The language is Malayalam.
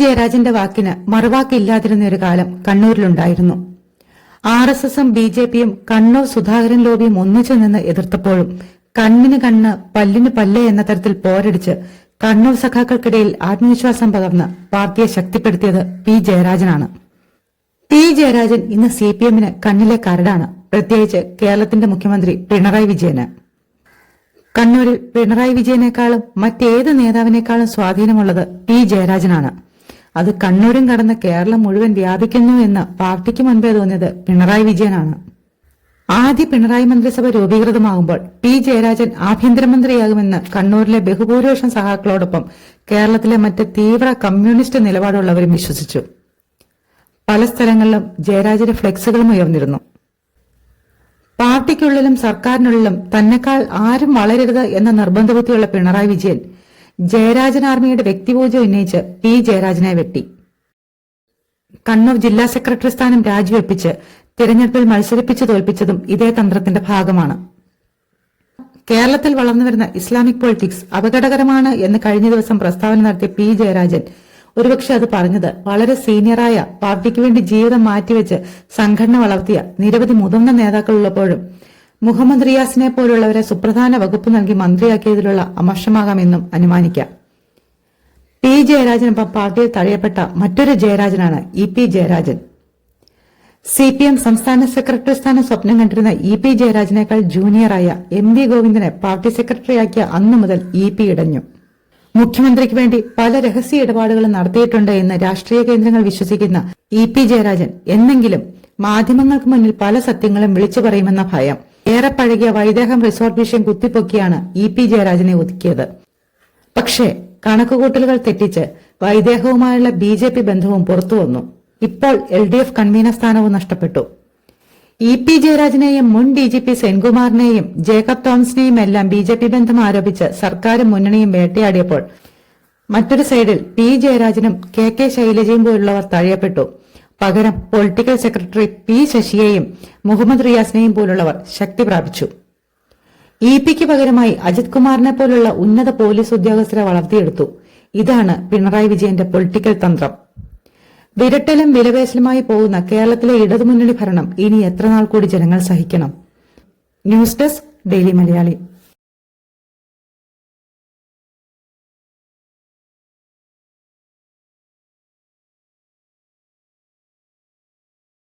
ജയരാജന്റെ വാക്കിന് മറുവാക്കില്ലാതിരുന്ന ഒരു കാലം കണ്ണൂരിലുണ്ടായിരുന്നു. ആർ എസ് എസും ബി ജെ പിയും കണ്ണൂർ സുധാകരൻ ലോബിയും ഒന്നിച്ചു നിന്ന് എതിർത്തപ്പോഴും കണ്ണിന് കണ്ണ് പല്ലിന് പല്ല് എന്ന തരത്തിൽ പോരടിച്ച് കണ്ണൂർ സഖാക്കൾക്കിടയിൽ ആത്മവിശ്വാസം പകർന്ന് പാർട്ടിയെ ശക്തിപ്പെടുത്തിയത് പി ജയരാജനാണ്. പി ജയരാജൻ ഇന്ന് സി പി എമ്മിന് കണ്ണിലെ കരടാണ്. പ്രത്യേകിച്ച് കേരളത്തിന്റെ മുഖ്യമന്ത്രി പിണറായി വിജയന്. കണ്ണൂരിൽ പിണറായി വിജയനേക്കാളും മറ്റേത് നേതാവിനേക്കാളും സ്വാധീനമുള്ളത് പി ജയരാജനാണ്. അത് കണ്ണൂരും കടന്ന് കേരളം മുഴുവൻ വ്യാപിക്കുന്നു എന്ന് പാർട്ടിക്ക് മുൻപേ തോന്നിയത് പിണറായി വിജയനാണ്. ആദ്യ പിണറായി മന്ത്രിസഭ രൂപീകൃതമാകുമ്പോൾ പി ജയരാജൻ ആഭ്യന്തരമന്ത്രിയാകുമെന്ന് കണ്ണൂരിലെ ബഹുഭൂരിപക്ഷം സഹാക്കളോടൊപ്പം കേരളത്തിലെ മറ്റ് തീവ്ര കമ്മ്യൂണിസ്റ്റ് നിലപാടുള്ളവരും വിശ്വസിച്ചു. പല സ്ഥലങ്ങളിലും ജയരാജന്റെ ഫ്ലെക്സുകളും ഉയർന്നിരുന്നു. പാർട്ടിക്കുള്ളിലും സർക്കാരിനുള്ളിലും തന്നെക്കാൾ ആരും വളരരുത് എന്ന നിർബന്ധബുദ്ധിയുള്ള പിണറായി വിജയൻ ജയരാജൻ ആർമിയുടെ വ്യക്തിപൂജ ഉന്നയിച്ച് പി ജയരാജനെ വെട്ടി. കണ്ണൂർ ജില്ലാ സെക്രട്ടറി സ്ഥാനം രാജിവെപ്പിച്ച് തിരഞ്ഞെടുപ്പിൽ മത്സരിപ്പിച്ചു തോൽപ്പിച്ചതും ഇതേ തന്ത്രത്തിന്റെ ഭാഗമാണ്. കേരളത്തിൽ വളർന്നുവരുന്ന ഇസ്ലാമിക് പൊളിറ്റിക്സ് അപകടകരമാണ് എന്ന് കഴിഞ്ഞ ദിവസം പ്രസ്താവന നടത്തിയ പി ജയരാജൻ ഒരുപക്ഷെ അത് പറഞ്ഞത് വളരെ സീനിയറായ പാർട്ടിക്ക് വേണ്ടി ജീവിതം മാറ്റിവെച്ച് സംഘടന വളർത്തിയ നിരവധി മുതിർന്ന നേതാക്കളുള്ളപ്പോഴും മുഹമ്മദ് റിയാസിനെ പോലുള്ളവരെ സുപ്രധാന വകുപ്പ് നൽകി മന്ത്രിയാക്കിയതിലുള്ള അമർഷമാകാമെന്നും അനുമാനിക്കാം. പി. ജയരാജനൊപ്പം പാർട്ടിയിൽ തഴയപ്പെട്ട മറ്റൊരു ജയരാജനാണ് E. P. Jayarajan. C. P. M സംസ്ഥാന സെക്രട്ടറി സ്ഥാനം സ്വപ്നം കണ്ടിരുന്ന ഇ. പി. ജയരാജനേക്കാൾ ജൂനിയറായ എം. വി. ഗോവിന്ദനെ പാർട്ടി സെക്രട്ടറിയാക്കിയ അന്നു മുതൽ ഇ. പി. ഇടഞ്ഞു. മുഖ്യമന്ത്രിക്ക് വേണ്ടി പല രഹസ്യ ഇടപാടുകളും നടത്തിയിട്ടുണ്ട് എന്ന് രാഷ്ട്രീയ കേന്ദ്രങ്ങൾ വിശ്വസിക്കുന്ന ഇ. പി. ജയരാജൻ എന്നെങ്കിലും മാധ്യമങ്ങൾക്ക് മുന്നിൽ പല സത്യങ്ങളും വിളിച്ചു പറയുമെന്ന ഭയം. ഏറെ പഴകിയ വൈദേഹം റിസോർട്ട് വിഷയം കുത്തിപ്പൊക്കിയാണ് ഇ പി ജയരാജനെ ഒതുക്കിയത്. പക്ഷേ കണക്കുകൂട്ടലുകൾ തെറ്റിച്ച് വൈദേഹവുമായുള്ള ബി ജെ പി ബന്ധവും പുറത്തുവന്നു ഇപ്പോൾ എൽ ഡി എഫ് കൺവീനർ സ്ഥാനവും നഷ്ടപ്പെട്ടു. ഇ പി ജയരാജനെയും മുൻ ഡി ജി പി സെൻകുമാറിനെയും ജേക്കബ് തോമസിനെയും എല്ലാം ബി ജെ പി ബന്ധം ആരോപിച്ച് സർക്കാരും മുന്നണിയും വേട്ടയാടിയപ്പോൾ മറ്റൊരു സൈഡിൽ പി ജയരാജനും കെ കെ ശൈലജയും പോലുള്ളവർ തഴയപ്പെട്ടു. പകരം പൊളിറ്റിക്കൽ സെക്രട്ടറി പി ശശിയെയും മുഹമ്മദ് റിയാസിനെയും പോലുള്ളവർ ശക്തി പ്രാപിച്ചു. ഇ പിക്ക് പകരമായി അജിത് കുമാറിനെ പോലുള്ള ഉന്നത പോലീസ് ഉദ്യോഗസ്ഥരെ വളർത്തിയെടുത്തു. ഇതാണ് പിണറായി വിജയന്റെ പൊളിറ്റിക്കൽ തന്ത്രം. വിരട്ടലും വിലപേശലുമായി പോകുന്ന കേരളത്തിലെ ഇടതുമുന്നണി ഭരണം ഇനി എത്രനാൾ കൂടി ജനങ്ങൾ സഹിക്കണം? News desk daily Malayali.